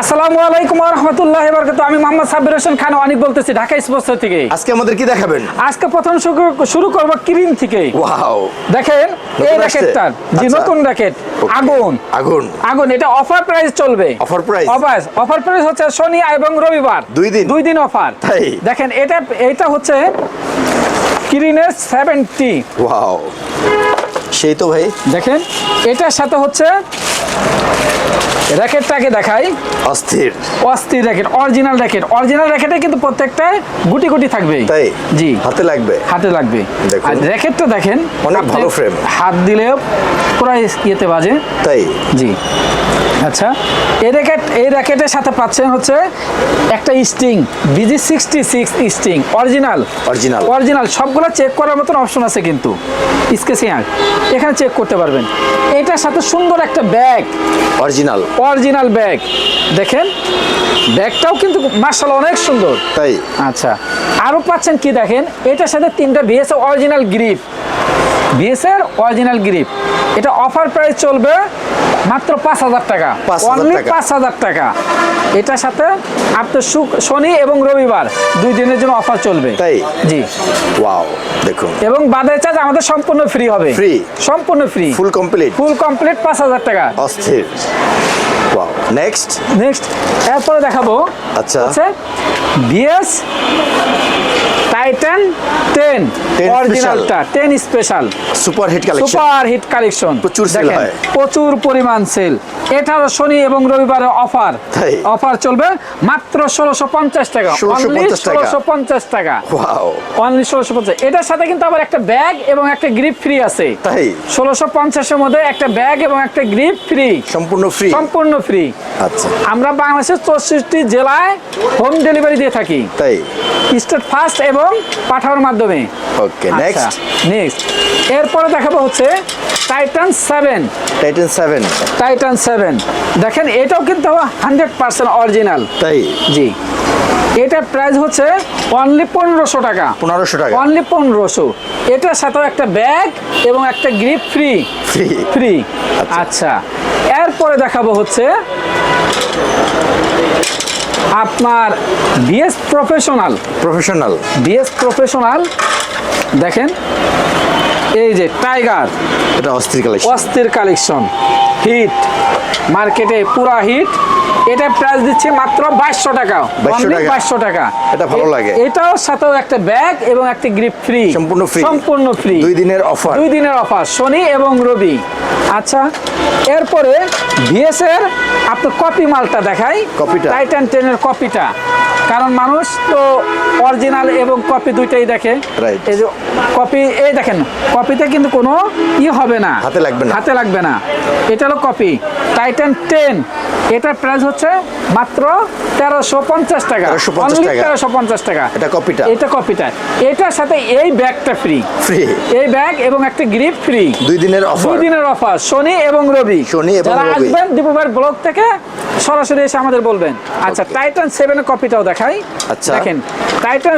আসসালামু আলাইকুম রহমতুল্লাহ বরকত আমি মোহাম্মদ সাব্বির হোসেন খান অনেক বলতেছি ঢাকা স্পোর্টস থেকে। আজকে আমাদের কি দেখাবেন? আজকে প্রথম শুরু- করব ক্রিম থেকে। ওয়াও। দেখেন এই? র্যাকেটটার জি আচ্ছা। নতুন র্যাকেট আগুন। আগুন। আগুন এটা অফার প্রাইস চলবে। Offer price? Offer offer price হচ্ছে শনি এবং রবিবার। দুই দিন? দুই দিন অফার? দেখেন এটা এটা হচ্ছে কিরিনের সেভেন্টি ওয়াও সেই তো ভাই। দেখেন এটার সাথে হচ্ছে র্যাকেটটাকে দেখাই। অস্থির। অস্থির র্যাকেট অরিজিনাল র্যাকেট। অরিজিনাল র্যাকেটে কিন্তু প্রত্যেকটায় গুটি গুটি থাকবে তাই? জি। হাতে লাগবে? হাতে লাগবে। আর র্যাকেটটা দেখেন অনেক ভালো frame। হাত দিলে পুরো ইয়েতে বাজে। তাই? জি। আচ্ছা এই র্যাকেট এই র্যাকেটের সাথে পাচ্ছেন হচ্ছে একটা string BG sixty six string original. Original। Original সবগুলো চেক করার মতন অপশন আছে কিন্তু স্কেচিং এখানে চেক করতে পারবেন। এটার সাথে সুন্দর একটা ব্যাগ অরিজিনাল অরিজিনাল ব্যাগ দেখেন ব্যাগটাও কিন্তু মার্শাল অনেক সুন্দর। তাই? আচ্ছা আরও পাচ্ছেন কি দেখেন? এটার সাথে তিনটা ভিএস অরিজিনাল গ্রিপ বিএসের অরিজিনাল গ্রিপ এটা অফার প্রাইস চলবে মাত্র পাঁচ হাজার টাকা। 5,000 অনলি টাকা। পাঁচ হাজার টাকা। এটার সাথে আপনার শনি এবং রবিবার দুই দিনের জন্য অফার চলবে। তাই? জি। ওয়াও দেখুন। এবং বাজার চার্জ আমাদের সম্পূর্ণ ফ্রি হবে। ফ্রি সম্পূর্ণ free full complete full complete পাঁচ হাজার টাকা। অস্থির। ওয়াও নেক্সট নেক্সট এরপরে দেখাবো। আচ্ছা। হচ্ছে বিএস টাইটান টেন 10 অরিজিনালটা ten special super hit collection super hit collection প্রচুর হয়। প্রচুর পরিমাণ সেল এটারও শনি এবং রবিবারের অফার অফার চলবে মাত্র ষোলোশো পঞ্চাশ টাকা। 1650 টাকা। ওয়াও অনলি এটার সাথে কিন্তু আবার একটা ব্যাগ এবং একটা গ্রিপ ফ্রি আছে। তাই? পঞ্চাশের মধ্যে একটা ব্যাগ এবং একটা গ্রিপ ফ্রি সম্পূর্ণ ফ্রি সম্পূর্ণ ফ্রি আচ্ছা। আমরা বাংলাদেশের চৌষট্টি জেলায় হোম ডেলিভারি দিয়ে থাকি। তাই? স্টেট ফার্স্ট এবং পাঠানোর মাধ্যমে। ওকে নেক্সট নেক্সট এরপরে দেখাবো হচ্ছে Titan seven Titan seven Titan seven দেখেন এটাও কিন্তু হান্ড্রেড পার্সেন্ট অরিজিনাল তাই? জি। এটার প্রাইস হচ্ছে অনলি পনেরোশো টাকা। পনেরোশো টাকা। অনলি পনেরোশো। এটার সাথেও একটা ব্যাগ এবং একটা গ্রিপ ফ্রি ফ্রি ফ্রি। আচ্ছা। এরপরে দেখাবো হচ্ছে আপনার BS professional professional BS professional দেখেন এই যে টাইগার এটা অস্থির কালেকশন অস্থির কালেকশন হিট মার্কেটে পুরা হিট এটা প্রাইস দিচ্ছে মাত্র বাইশশো টাকা। বাইশশো টাকা। এটা ভালো লাগে। এটাও সাথেও একটা ব্যাগ এবং একটা গ্রিপ ফ্রি সম্পূর্ণ free। সম্পূর্ণ ফ্রি দুই দিনের অফার দুই দিনের অফার শনি এবং রবি। আচ্ছা এরপরে ভিএস এর আপনার কপি মালটা দেখাই। কপিটা? টাইটান টেনের কপিটা কারণ মানুষ তো অরিজিনাল এবং কপি দুইটাই দেখে। এই যে কপি এই দেখেন কপিতে কিন্তু কোনো ই হবে না। হাতে লাগবে না। হাতে লাগবে না। এটা হলো কপি টাইটান টেন এটার প্রাইস হচ্ছে মাত্র তেরোশো পঞ্চাশ টাকা। তেরোশো পঞ্চাশ টাকা। এটা কপিটা এটা কপিটা এটার সাথে এই ব্যাগটা ফ্রি ফ্রি এই ব্যাগ এবং একটা গ্রিপ ফ্রি দুই দিনের অফার দুই দিনের অফার শনি এবং রবি। শনি এবং যারা। আসবেন ব্লগ থেকে সরাসরি এসে আমাদের বলবেন। আচ্ছা. টাইটান সেভেনের কপিটাও দেখাই। আচ্ছা। দেখেন টাইটান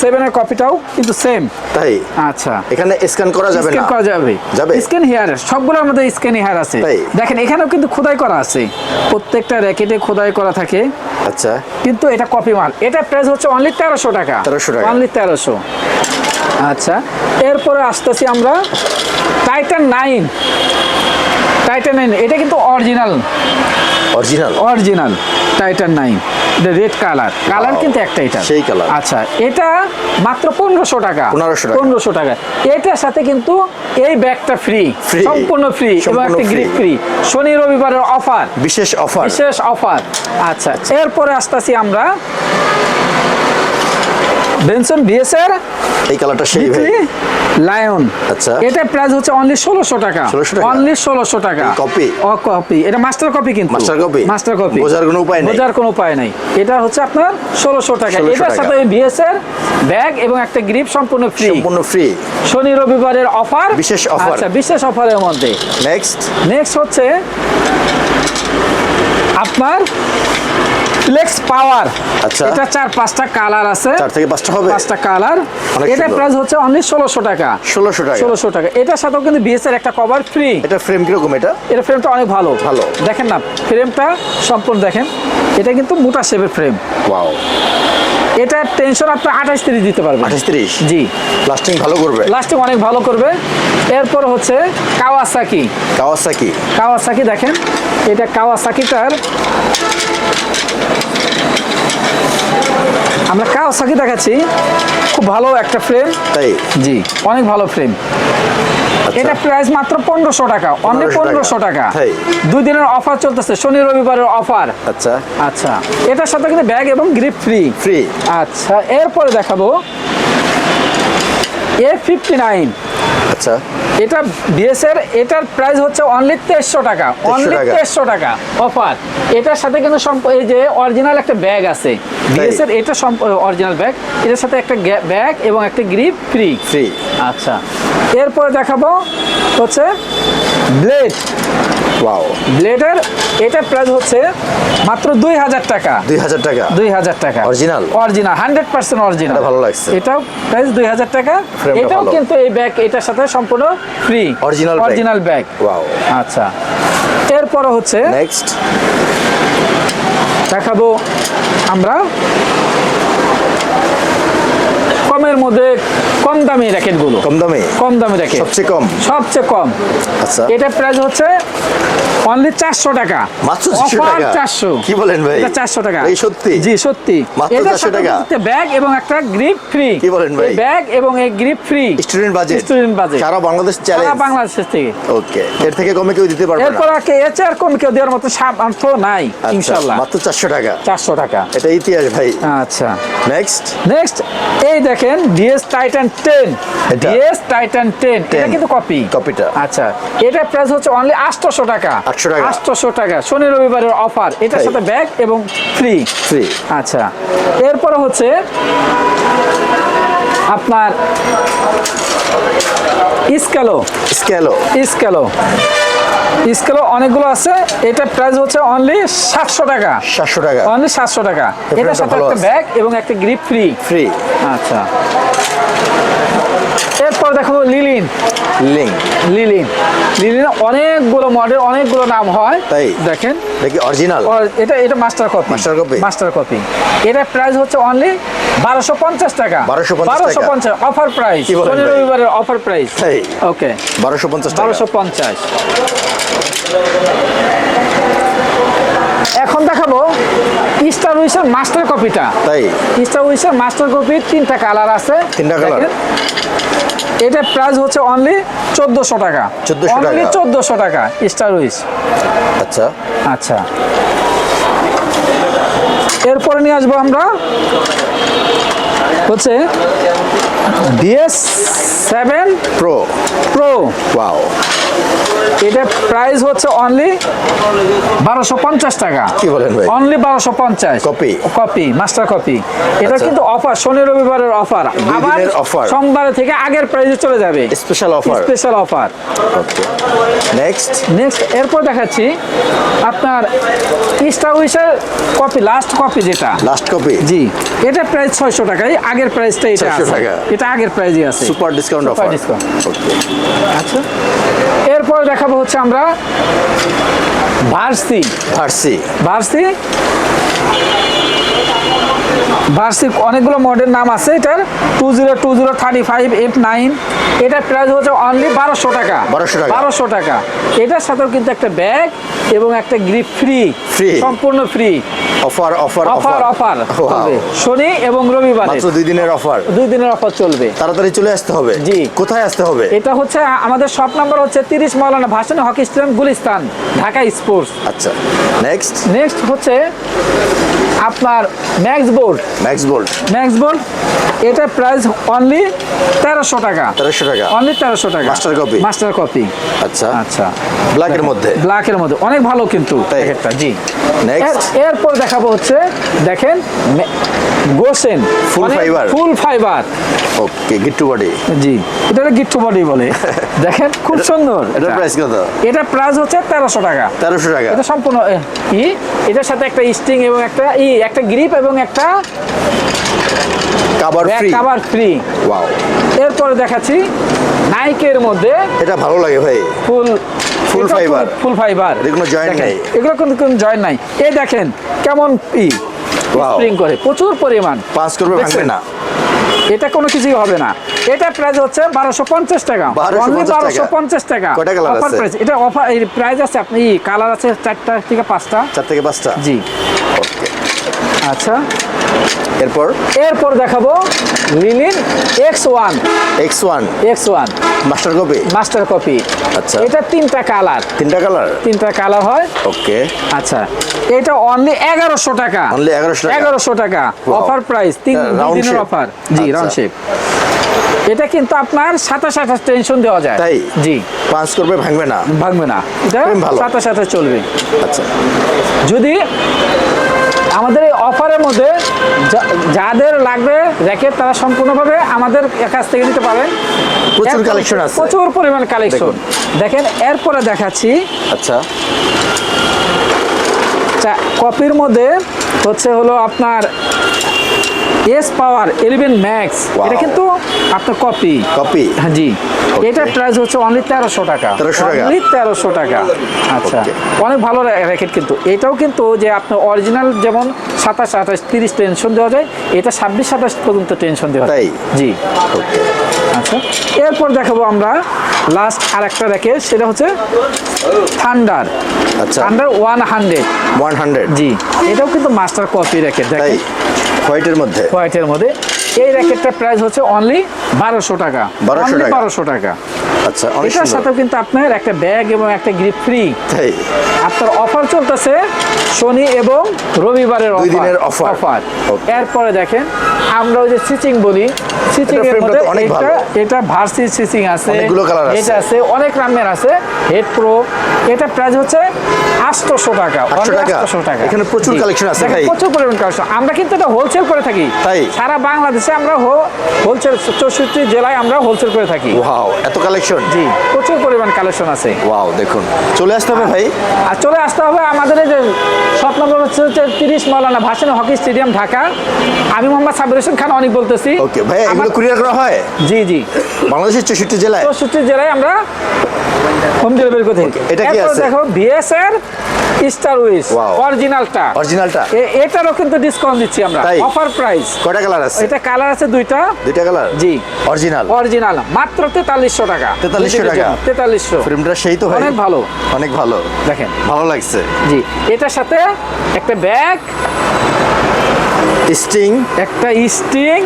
সেভেনের কপিটাও কিন্তু সেম তাই? আচ্ছা। এখানে স্ক্যান করা যাবে স্ক্যান করা যাবে। যাবে? স্ক্যান হেয়ার সবগুলোর মধ্যে স্ক্যান হেয়ার আছে? দেখেন এখানেও কিন্তু খোদাই করা আছে। প্রত্যেকটা র্যাকেটে খোদাই করা থাকে। আচ্ছা। কিন্তু এটা কপি মাল এটা প্রাইস হচ্ছে অনলি তেরোশো টাকা। তেরোশো টাকা। অনলি তেরোশো। আচ্ছা। এরপরে আসতেছি আমরা টাইটান নাইন টাইটান নাইন এটা কিন্তু original original original Titan nine এটা রেড কালার কালার কিন্তু একটা এটা। সেই কালার আচ্ছা এটা মাত্র পনেরোশো টাকা। পনেরোশো টাকা। পনেরোশো টাকা। এটার সাথে কিন্তু এই ব্যাগটা ফ্রি সম্পূর্ণ ফ্রি এবং একটা গ্রিপ ফ্রি শনি রবিবারের অফার বিশেষ অফার বিশেষ অফার আচ্ছা। এরপরে আসতেছি আমরা বেনসন বিএসএর এই কালারটা সেই ভাই। লায়ন। আচ্ছা। এটা প্রাইস হচ্ছে অনলি ষোলোশো টাকা। 1600 টাকা? অনলি ষোলোশো টাকা। এই copy? ও কপি এটা মাস্টার কপি কিন্তু। Master copy? মাস্টার কপি বোঝার কোনো উপায় নেই। বোঝার কোনো উপায় নাই। এটা হচ্ছে আপনার ষোলোশো টাকা। 1600 এটার। সাথে বিএসএর ব্যাগ এবং একটা গ্রিপ সম্পূর্ণ ফ্রি সম্পূর্ণ ফ্রি শনি রবিবারের অফার বিশেষ offer। আচ্ছা বিশেষ অফারের মধ্যে। নেক্সট নেক্সট হচ্ছে আপনার ফ্লেক্স পাওয়ার আচ্ছা। এটা চার পাঁচটা কালার আছে। চার থেকে পাঁচটা হবে? পাঁচটা কালার। এটা। প্রাইস হচ্ছে অনলি ষোলোশো টাকা। ষোলোশো টাকা। ষোলোশো টাকা। এটার সাথেও কিন্তু বিএসএর একটা কভার ফ্রি এটা ফ্রেম কীরকম এটা? এর ফ্রেমটা অনেক ভালো। ভালো। দেখেন না ফ্রেমটা সম্পূর্ণ দেখেন। এটা কিন্তু মোটা শেপের ফ্রেম ওয়াও এটা টেনশন আপনি আঠাশ তিরিশ দিতে পারবেন। আঠাশ তিরিশ? জি। লাস্টিং ভালো করবে? লাস্টিং অনেক ভালো করবে। এরপর হচ্ছে কাওয়াসাকি কাওয়াসাকি কাওয়াসাকি দেখেন। এটা কাওয়াসাকিটার আমরা কাওয়াসাকি দেখাচ্ছি। খুব ভালো একটা ফ্রেম তাই? জি অনেক ভালো ফ্রেম আচ্ছা। এটা প্রাইস মাত্র পনেরোশো টাকা অনলি 1500 পনেরোশো টাকা। তাই? দুই দিনের অফার চলতেছে শনি রবিবারের অফার আচ্ছা। আচ্ছা। এটার সাথে কিন্তু ব্যাগ এবং গ্রিপ ফ্রি ফ্রি আচ্ছা এরপরে দেখাবো এ ফিফটি নাইন আচ্ছা। এটা বিএসের এটার প্রাইস হচ্ছে অনলি তেইশশো টাকা। অনলি। তেইশশো টাকা। অফার এটার সাথে কিন্তু এই যে অরিজিনাল একটা ব্যাগ আছে। বিএসের এটা অরিজিনাল ব্যাগ এটার সাথে একটা ব্যাগ এবং একটা গ্রিপ ফ্রি ফ্রি আচ্ছা। এরপরে দেখাবো হচ্ছে ব্লেড ওয়াও ব্লেডের এটার প্রাইস হচ্ছে মাত্র দুই হাজার টাকা। দুই হাজার টাকা। দুই হাজার টাকা। Original? Original hundred percent original ভালো লাগছে। এটাও প্রাইস দুই হাজার টাকা। এটাও কিন্তু এই ব্যাগ এটার সাথে সম্পূর্ণ free original original bag wow আচ্ছা। এরপর হচ্ছে নেক্সট দেখাবো আমরা। কমের মধ্যে কম দামি র্যাকেটগুলো? কম দামে? কম দামি র্যাকেট। সবচেয়ে কম? সবচেয়ে কম। আচ্ছা। এটা প্রাইস হচ্ছে অনলি চারশো টাকা। মাত্র 400 টাকা? কি বলেন ভাই? এটা চারশো টাকা। এই সত্যি? জি সত্যি। মাত্র 400 টাকা? ব্যাগ এবং একটা গ্রিপ ফ্রি কি বলেন ভাই? ব্যাগ এবং এই grip free student budget student budget সারা বাংলাদেশ চ্যালেঞ্জ সারা বাংলাদেশ থেকে। ওকে এর থেকে কমে কেউ দিতে পারবে না। এরপর আর কি এর চেয়ে আর কম কেউ দেওয়ার মতো সামর্থ্য নাই ইনশাআল্লাহ মাত্র চারশো টাকা। চারশো টাকা। এটা ইতিহাস ভাই। আচ্ছা। নেক্সট নেক্সট এই দেখেন ডিএস টাইটান টেন এটা? ডিএস টাইটান টেন এটা কিন্তু কপি কপিটা আচ্ছা এটা প্রাইস হচ্ছে অনলি আটশোশো টাকা। 800 টাকা? আটশোশো টাকা। শনি রবিবারের অফার এটার সাথে ব্যাগ এবং ফ্রি ফ্রি আচ্ছা এরপরে হচ্ছে আপনার ইস্কালো স্কেলো ইস্কালো ইস্কালো অনেকগুলো আছে। এটা প্রাইস হচ্ছে অনলি সাতশো টাকা। সাতশো টাকা। অনলি সাতশো টাকা। এটার সাথে একটা ব্যাগ এবং একটা গ্রিপ ফ্রি ফ্রি আচ্ছা। এরপর দেখো লিলিন। লিঙ্ক লিলিন। লিলিন অনেকগুলো মডেল অনেকগুলো নাম হয়। তাই? দেখেন। দেখি অরিজিনাল এটা এটা master copy Master copy? Master copy এটা প্রাইস হচ্ছে অনলি বারোশো পঞ্চাশ টাকা। 1250 বারোশো টাকা? পঞ্চাশ অফার প্রাইস শনি? রবিবারের অফার প্রাইস তাই? ওকে বারোশো পঞ্চাশ টাকা। বারোশো পঞ্চাশ। এখন দেখাবো স্টার উইসের মাস্টার কপিটা তাই? স্টার উইসের মাস্টার কপির তিনটা কালার আছে। তিনটা colour? এটা প্রাইস হচ্ছে অনলি চোদ্দোশো টাকা। 1400 অনলি টাকা? চোদ্দোশো টাকা স্টার উইস আচ্ছা। আচ্ছা। এরপরে নিয়ে আসব আমরা হচ্ছে DS seven pro pro wow এটা প্রাইস হচ্ছে অনলি বারোশো পঞ্চাশ টাকা। কি বলেন ভাই? অনলি বারোশো পঞ্চাশ। Copy? কপি মাস্টার কপি এটা আচ্ছা। কিন্তু অফার শনি রবিবারের অফার আবার? সোমবার থেকে আগের প্রাইসে চলে যাবে। Special offer special offer okay next next এরপর দেখাচ্ছি আপনার স্টার উইসের কপি লাস্ট কপি যেটা। লাস্ট কপি জি এটা প্রাইস ছয়শো টাকাই আগের প্রাইসটা এটা 600 টাকা। এটা আগের প্রাইসই আছে। Super discount offer discount। আচ্ছা। এরপর দেখাবো হচ্ছে আমরা ভার্সি ভার্সি ভার্সি ভার্সির অনেকগুলো মডেল নাম আছে এটার two zero two zero thirty five F nine এটার প্রাইস হচ্ছে অনলি বারোশো টাকা। 1200 টাকা। বারোশো টাকা। এটার সাথেও কিন্তু একটা ব্যাগ এবং একটা গ্রিপ ফ্রি Free? সম্পূর্ণ free offer offer offer offer. শনি এবং রবিবারে। মাত্র দুই দিনের অফার। দুই দিনের অফার চলবে। তাড়াতাড়ি চলে আসতে হবে। জি। কোথায় আসতে হবে? এটা হচ্ছে আমাদের শপ নাম্বার হচ্ছে তিরিশ Maulana Bhasani hockey stadium Gulistan Dhaka sports. আচ্ছা নেক্সট নেক্সট হচ্ছে আপনার max board max bolt max board এটার প্রাইস অনলি তেরোশো টাকা। তেরোশো টাকা। অনলি তেরোশো টাকা। মাস্টার কপি মাস্টার কপি আচ্ছা। আচ্ছা। ব্ল্যাকের মধ্যে? ব্ল্যাকের মধ্যে। অনেক ভালো কিন্তু? প্যাকেটটা জি। নেক্সট এরপর দেখাবো হচ্ছে দেখেন Goshen Full fiber? Full fiber okay গিট্টু body জি। এটা গিট্টু বডি বলে। দেখেন খুব সুন্দর। এটা। প্রাইস কত? এটা প্রাইস হচ্ছে তেরোশো টাকা। তেরোশো টাকা। এটা সম্পূর্ণ কি এটার সাথে একটা স্টিং এবং একটা ই একটা গ্রিপ এবং একটা ফ্রি কাভার ফ্রি ওয়াও এরপরে দেখাচ্ছি নাইকের মধ্যে এটা ভালো লাগে ভাই। ফুল। ফুল ফাইবার কোনো joint নেই। এগুলো কোনো জয়েন্ট নাই। এই দেখেন কেমন ই। স্প্রিং করে। প্রচুর পরিমাণ। পাঁচ করবে ভাঙবে না। এটা কোনো কিছুই হবে না। এটা প্রাইস হচ্ছে বারোশো পঞ্চাশ টাকা। 1250 বারোশো পঞ্চাশ টাকা। অফার আছে? প্রাইস এটা অফার প্রাইস আছে আপনি কালার আছে চারটা থেকে পাঁচটা। চার থেকে পাঁচটা? জি। ওকে আচ্ছা। এরপর? এরপর দেখাবো Li Ning X one X one X one master copy master copy আচ্ছা। এটা তিনটা কালার তিনটা কালার তিনটা কালার হয়। ওকে। আচ্ছা। এটা অনলি এগারোশো টাকা। Only 1100 টাকা? এগারোশো টাকা। অফার প্রাইস তিন এটা দিনের অফার জি আচ্ছা। রাউন্ড শেপ এটা কিন্তু আপনার সাতাশ আঠাশ টেনশন দেওয়া যায়। তাই? জি। পাঁচ করবে ভাঙবে না। ভাঙবে না। সাতাশ আঠাশ চলবে। আচ্ছা। যদি আমাদের এই অফারের মধ্যে যাদের লাগবে র্যাকেট তারা সম্পূর্ণভাবে আমাদের কাছ থেকে নিতে পারেন প্রচুর কালেকশন আছে। প্রচুর পরিমাণ কালেকশন দেখেন। এরপরে দেখাচ্ছি। আচ্ছা। কপির মধ্যে হচ্ছে হলো আপনার এস পাওয়ার ইলেভেন ম্যাক্স এটা কিন্তু আপনার কপি কপি হ্যাঁ জি। এটার প্রাইস হচ্ছে অনলি তেরোশো টাকা। 1300 টাকা? অনলি তেরোশো টাকা। আচ্ছা. অনেক ভালো র্যাকেট কিন্তু। এটাও কিন্তু যে আপনার অরিজিনাল যেমন সাতাশ আঠাশ তিরিশ টেনশন দেওয়া যায় এটা ছাব্বিশ সাতাশ পর্যন্ত টেনশন দেওয়া যায়। জি। ওকে আচ্ছা। এরপর দেখাবো আমরা লাস্ট আর একটা র্যাকেট সেটা হচ্ছে থান্ডার আচ্ছা। Thunder one hundred one hundred জি। এটাও কিন্তু মাস্টার কপি র্যাকেট দেখেন। হোয়াইটের মধ্যে? হোয়াইটের মধ্যে। এই র্যাকেটটার প্রাইস হচ্ছে অনলি বারোশো টাকা। 1200 টাকা? বারোশো টাকা। আচ্ছা এটার সাথেও কিন্তু আপনার একটা ব্যাগ এবং একটা গ্রিপ ফ্রি আপনার অফার চলতেছে শনি এবং রবিবারের দুই দিনের অফার অফার. এরপরে দেখেন আমরা ওই যে সিচিং বলি সিচিং এর মধ্যে অনেক ভালো। এটা ভার্সি সিচিং আছে। এটা আছে। অনেক রামের আছে হেড প্রো এটা প্রাইস হচ্ছে আটশোশো টাকা 800 টাকা? এখানে প্রচুর collection আছে ভাই। প্রচুর পরিমাণ কালেকশন আমরা কিন্তু এটা হোলসেল করে থাকি। তাই? সারা বাংলাদেশে আমরা হোলসেল চৌষট্টি জেলায় আমরা হোলসেল করে থাকি। ওয়াও এত কালেকশন জি প্রচুর পরিমাণ কালেকশন আছে। ওয়াও দেখুন। চলে আসতে হবে ভাই। আর চলে আসতে হবে আমাদের এই যে শপ নম্বর হচ্ছে হচ্ছে তিরিশ মৌলানা ভাসানি হকি স্টেডিয়াম ঢাকা। আমি মোহাম্মদ সাবির হোসেন খান অনেক বলতেছি। ওকে ভাই এগুলো কুরিয়ার করা হয়? জি জি। বাংলাদেশের চৌষট্টি জেলায়? চৌষট্টি জেলায় আমরা হোম ডেলিভারি করে থাকি। এটা কি আছে? দেখো বিএস স্টার উইস অরিজিনালটা অরিজিনালটা এটারও কিন্তু ডিসকাউন্ট দিচ্ছি আমরা অফার প্রাইস কয়টা কালার আছে? এটা কালার আছে দুইটা। দুইটা কালার জি। অরিজিনাল অরিজিনাল মাত্র তেতাল্লিশশো টাকা। 4300 টাকা? তেতাল্লিশশো। ফ্রেমটা সেই তো ভাই। অনেক ভালো। অনেক ভালো। দেখেন। ভালো লাগছে। জি এটার সাথে একটা ব্যাগ স্টিং একটা স্টিং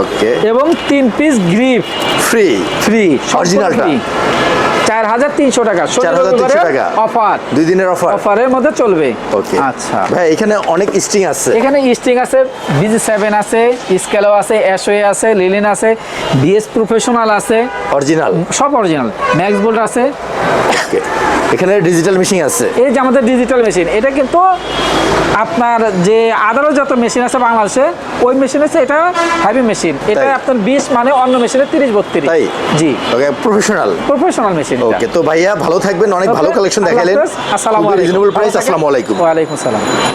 ওকে এবং তিন পিস গ্রিপ ফ্রি ফ্রি Originalটা? চার হাজার তিনশো টাকা। 4300 টাকা। অফার দুই দিনের অফার অফারের মধ্যে চলবে। ওকে আচ্ছা। ভাই এখানে অনেক স্টিং আছে। এখানে স্টিং আছে বিজি সেভেন আছে স্কেলো আছে এসওয়ে আছে লিলিন আছে বিএস প্রফেশনাল আছে। অরিজিনাল সব অরিজিনাল ম্যাক্স বোল্ট আছে। ওকে এখানে ডিজিটাল মেশিন আছে। এই যে আমাদের ডিজিটাল মেশিন এটা কিন্তু আপনার যে আদারও যত মেশিন আছে বাংলাদেশে ওই মেশিন আছে এটা হেভি মেশিন এটা? আপনার বিশ মানে অন্য মেশিনে তিরিশ বত্রিশ। তাই? জি। Okay professional professional machine okay তো ভাইয়া ভালো থাকবেন অনেক ভালো কালেকশন দেখালেন। আসসালামু আলাইকুম। রিজনেবল প্রাইস আসসালামু আলাইকুম। ওয়ালাইকুম আসসালাম।